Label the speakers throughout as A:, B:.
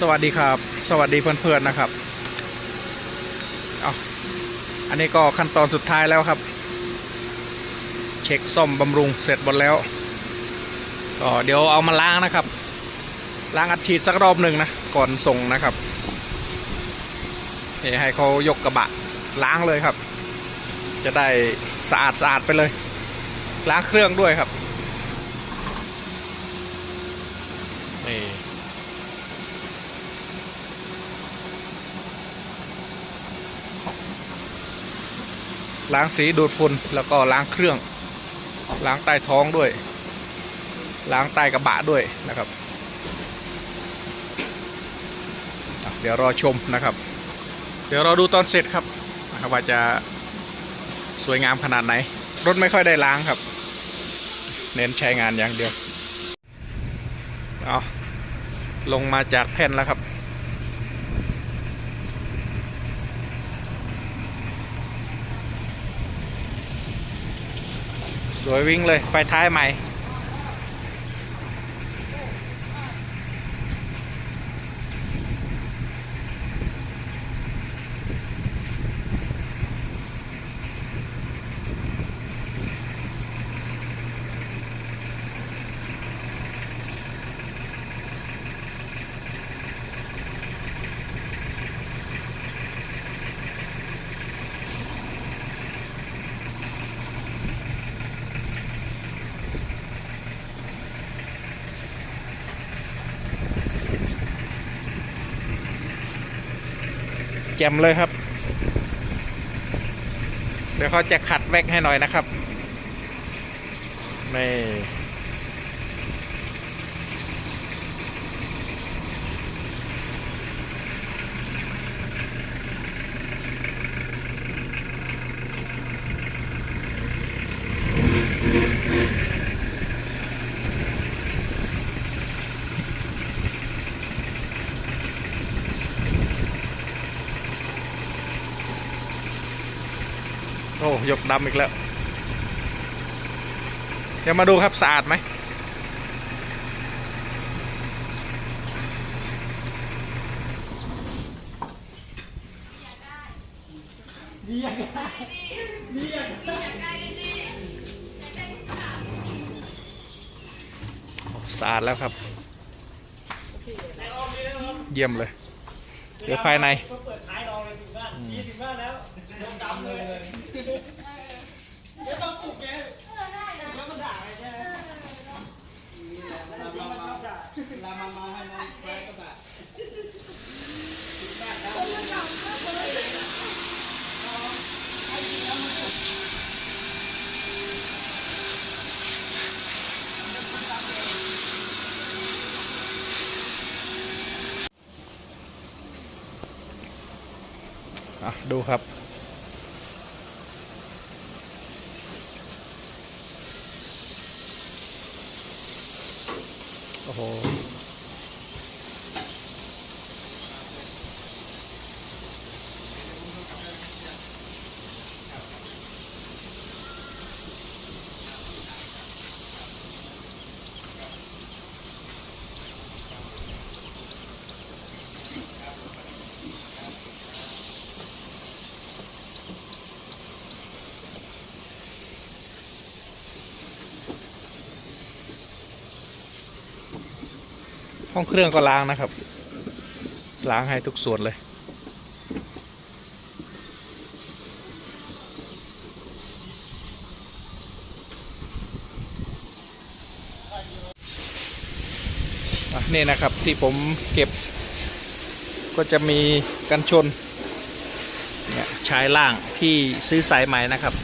A: สวัสดีครับ สวัสดีเพื่อนๆนะครับเอาอันนี้ก็ขั้นตอนสุดท้ายแล้วครับ เช็คซ่อมบำรุงเสร็จหมดแล้วก็เดี๋ยวเอามาล้างนะครับ ล้างอัดฉีดสักรอบหนึ่งนะก่อนส่งนะครับนี่ให้เขายกกระบะล้างเลยครับ จะได้สะอาดสะอาดไปเลย ล้างเครื่องด้วยครับนี่ ล้างสีดูดฝุ่นแล้วก็ล้างเครื่อง ล้างใต้ท้องด้วย ล้างใต้กระบะด้วยนะครับ เดี๋ยวรอชมนะครับ เดี๋ยวเราดูตอนเสร็จครับนะครับว่าจะสวยงามขนาดไหน รถไม่ค่อยได้ล้างครับ เน้นใช้งานอย่างเดียวเอาลงมาจากแท่นแล้วครับ สวยวิ่งเลยไฟท้ายใหม่ จ่มเลยครับ เดี๋ยวเขาจะขัดแว็กให้หน่อยนะครับนี่ ยกดำอีกแล้ว เดี๋ยวมาดูครับสะอาดไหมสะอาดแล้วครับ เยี่ยมเลย เดี๋ยวภายใน
B: เปิดท้ายรองเลยถึงบ้านยี่ถึงบ้านแล้ว ดำเลยเดี๋ยวต้องปลุกแกแล้วก็ด่าไงใช่ไหมเราชอบด่า
C: ลามาเมาให้น้องไว้กระบะ
A: อะดูครับ โห้องเครื่องก็ล้างนะครับ ล้างให้ทุกส่วนเลย นี่นะครับที่ผมเก็บก็จะมีกันชนเนี่ยชายล่างที่ซื้อสายใหม่นะครับ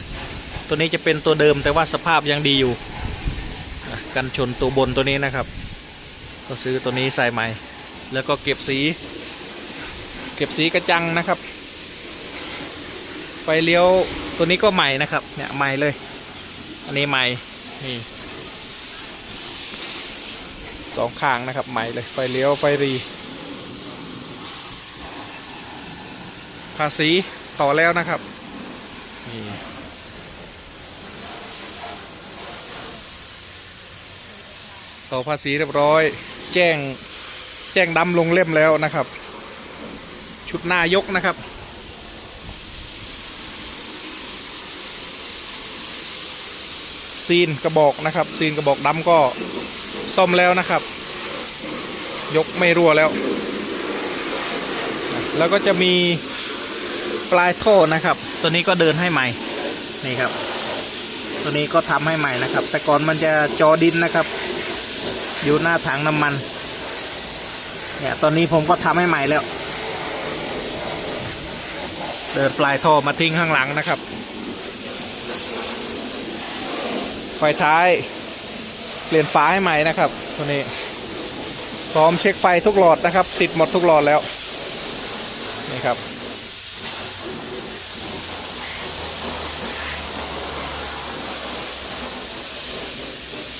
A: ตัวนี้จะเป็นตัวเดิมแต่ว่าสภาพยังดีอยู่ กันชนตัวบนตัวนี้นะครับ ก็ซื้อตัวนี้ใส่ใหม่ แล้วก็เก็บสี เก็บสีกระจังนะครับ ไฟเลี้ยวตัวนี้ก็ใหม่นะครับ เนี่ยใหม่เลย อันนี้ใหม่นี่สองข้างนะครับใหม่เลยไฟเลี้ยวไฟรีภาษีต่อแล้วนะครับนี่ต่อภาษีเรียบร้อย แจ้งแจ้งดำลงเล่มแล้วนะครับ ชุดหน้ายกนะครับ ซีนกระบอกนะครับ ซีนกระบอกดำก็ซ่อมแล้วนะครับ ยกไม่รั่วแล้ว แล้วก็จะมีปลายท่อนะครับ ตัวนี้ก็เดินให้ใหม่นี่ครับ ตัวนี้ก็ทำให้ใหม่นะครับ แต่ก่อนมันจะจอดินนะครับ อยู่หน้าถังน้ำมัน เนี่ย ตอนนี้ผมก็ทำให้ใหม่แล้ว เดินปลายท่อมาทิ้งข้างหลังนะครับ ไฟท้าย เปลี่ยนฝาให้ใหม่นะครับตัวนี้ พร้อมเช็คไฟทุกหลอดนะครับ ติดหมดทุกหลอดแล้ว นี่ครับ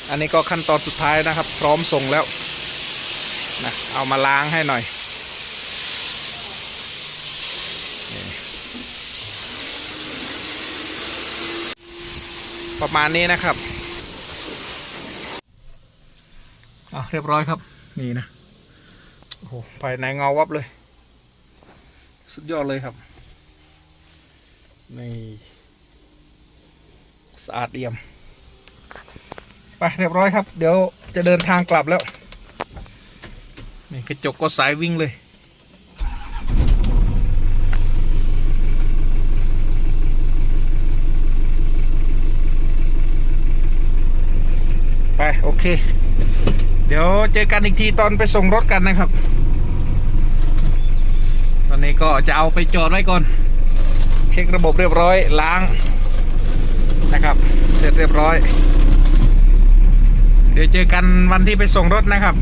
A: อันนี้ก็ขั้นตอนสุดท้ายนะครับ พร้อมส่งแล้วนะเอามาล้างให้หน่อยนี่ประมาณนี้นะครับอะเรียบร้อยครับ นี่นะ โอ้โหภายในเงาวับเลย สุดยอดเลยครับ นี่ สะอาดเอี่ยม ไปเรียบร้อยครับ เดี๋ยวจะเดินทางกลับแล้ว นี่กระจกก็สายวิ่งเลยไปโอเค เดี๋ยวเจอกันอีกทีตอนไปส่งรถกันนะครับ ตอนนี้ก็จะเอาไปจอดไว้ก่อน เช็คระบบเรียบร้อยล้างนะครับ เสร็จเรียบร้อย ดี๋ยวเจอกันวันที่ไปส่งรถนะครับ